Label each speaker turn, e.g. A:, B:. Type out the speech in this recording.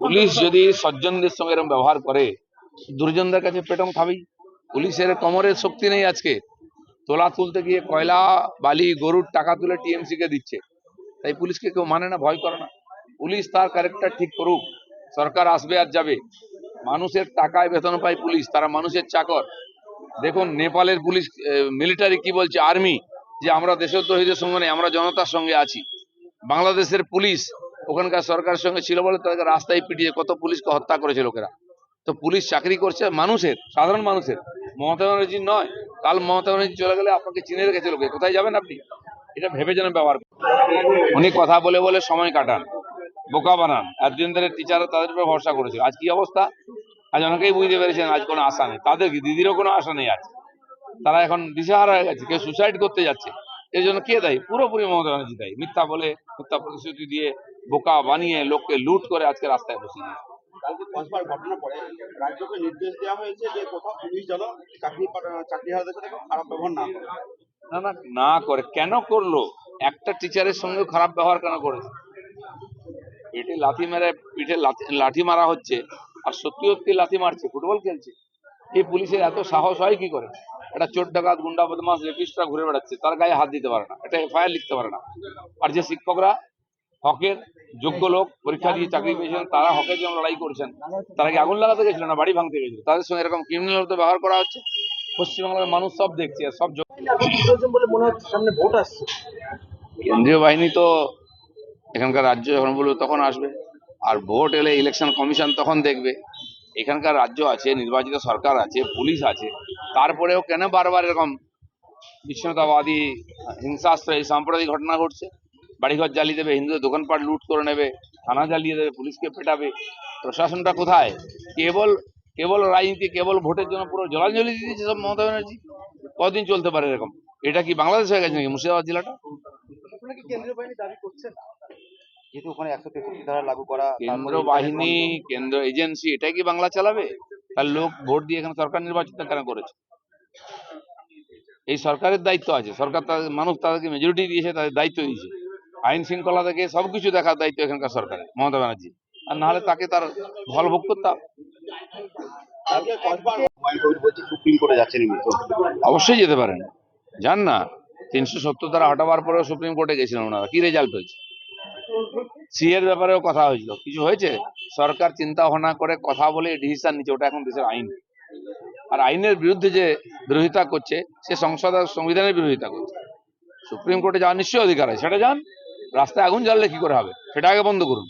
A: Police যদি সজ্জনদের সঙ্গে এরকম ব্যবহার করে, দুর্জনদের কাছে পেটম খাবেই। পুলিশের কোমরের শক্তি নেই আজকে। তোলা তুলতে গিয়ে কয়লা, বালি, গরুর টাকা তুলে টিএমসি কে দিচ্ছে। তাই পুলিশকে কেউ মানে না, ভয় করে না। পুলিশ তার ক্যারেক্টার ঠিক করুক। সরকার আসবে আর যাবে। মানুষের টাকায় বেতন পায় পুলিশ, তারা মানুষের চাকর। দেখুন, নেপালের পুলিশ মিলিটারি কি বলছে? আর্মি যে আমরা দেশদ্রোহীদের সঙ্গে নেই আমরা জনতার সঙ্গে আছি। বাংলাদেশের পুলিশ ওখানকার সরকারের সঙ্গে ছিল বলে তাদেরকে রাস্তায় পিটিয়ে কত পুলিশকে হত্যা করেছে লোকেরা। তো পুলিশ চাকরি করছে মানুষের, সাধারণ মানুষের। মমতা ব্যানার্জির নয়, কাল মমতা ব্যানার্জি চলে গেলে আপনাকে চিনে রেখেছে লোকে। কোথায় যাবেন আপনি? এটা ভেবে যেন ব্যবহার উনি কথা বলে বলে সময় কাটান, বোকা বানান। এতদিন ধরে টিচার তাদের উপর ভরসা করেছিল। আজ কি অবস্থা? আজ অনেকেই বুঝতে পেরেছেন, আজ কোনো আশা নেই। তাদের কি দিদিরও কোনো আশা নেই আজ। তারা এখন দিশেহারা হয়ে গেছে, কেউ সুসাইড করতে যাচ্ছে। এর জন্য কে দায়ী? পুরোপুরি মমতা ব্যানার্জি দায়ী। মিথ্যা বলে, মিথ্যা প্রতিশ্রুতি দিয়ে বোকা বানিয়ে লোককে লুট করে আজকে রাস্তায় বসে দিয়েছে।
B: কালকে কসবার ঘটনা পরে রাজ্যকে নির্দেশ দেওয়া হয়েছে যে কোথাও পুলিশ যেন চাকরি পা- সাথে খারাপ ব্যবহার না করে।
A: না না না করে। কেন করল? একটা টিচারের সঙ্গে খারাপ ব্যবহার কেন করেছে? পেটে লাথি মেরে পিঠে লাঠি মারা হচ্ছে। আর সত্যি সত্যি লাথি মারছে। ফুটবল খেলছে। এই পুলিশের এত সাহস হয় কি করে? একটা চোর ডাকাত গুন্ডা বদমাস রেপিস্টরা ঘুরে বেড়াচ্ছে। তার গায়ে হাত দিতে পারে না। এটা এফআইআর লিখতে পারে না। আর যে শিক্ষকরা হকের যোগ্য লোক, পরীক্ষা দিয়ে চাকরি পেয়েছেন, তারা হকের জন্য লড়াই করছেন। তারা কি আগুন লাগাতে গেছিল না বাড়ি ভাঙতে গেছিল? তাদের সঙ্গে এরকম ক্রিমিনাল ব্যবহার করা হচ্ছে? পশ্চিমবাংলার মানুষ সব দেখছে আর সব
B: মনে সামনে ভোট আসছে
A: কেন্দ্রীয় বাহিনী তো এখানকার রাজ্য যখন বলবে তখন আসবে, আর ভোট এলে ইলেকশন কমিশন তখন দেখবে। এখানকার রাজ্য আছে, নির্বাচিত সরকার আছে, পুলিশ আছে, তারপরেও কেন বারবার এরকম বিচ্ছিন্নতাবাদী হিংসাশ্রয় সাম্প্রদায়িক ঘটনা ঘটছে? বাড়িঘর জ্বালিয়ে দেবে হিন্দুদের দোকানপাট লুট করে নেবে থানা জ্বালিয়ে দেবে পুলিশকে পেটাবে প্রশাসনটা কোথায়? কেবল কেবল রাজনীতি কেবল ভোটের জন্য পুরো জলাঞ্জলি দিয়ে দিয়েছে সব মমতা ব্যানার্জি? কদিন চলতে পারে এরকম? এটা কি বাংলাদেশ হয়ে গেছে নাকি মুর্শিদাবাদ জেলাটা?
B: যেহেতু ওখানে একশো তেষট্টি ধারা লাগু করা
A: কেন্দ্র বাহিনী কেন্দ্র এজেন্সি এটাই কি বাংলা চালাবে? তার লোক ভোট দিয়ে এখানে সরকার নির্বাচিত কেন করেছে? এই সরকারের দায়িত্ব আছে সরকার তাদের মানুষ তাদেরকে মেজরিটি দিয়েছে তাদের দায়িত্ব দিয়েছে আইন শৃঙ্খলা থেকে সবকিছু দেখার দায়িত্ব এখানকার সরকারের, মমতা ব্যানার্জি আর নাহলে তাকে তার ফল ভোগ করতে হবে।
B: কালকে কসবার হুমায়ুন কবির বলছে সুপ্রিম কোর্টে যাচ্ছেন ইনি তো
A: অবশ্যই যেতে পারেন। যান না, তিনশো সত্তর ধারা হটাবার পরেও সুপ্রিম কোর্টে গেছিলেন ওনারা। কি রেজাল্ট হয়েছে? সি এর ব্যাপারেও কথা হয়েছিল। কিছু হয়েছে? সরকার চিন্তা ভাবনা করে কথা বলে ডিসিশন নিচ্ছে, ওটা এখন দেশের আইন। আর আইনের বিরুদ্ধে যে বিরোধিতা করছে, সে সংসদ আর সংবিধানের বিরোধিতা করছে। সুপ্রিম কোর্টে যাওয়ার নিশ্চয়ই অধিকার আছে। সেটা যান। রাস্তায় আগুন জ্বাললে কি করে হবে? সেটা আগে বন্ধ করুন।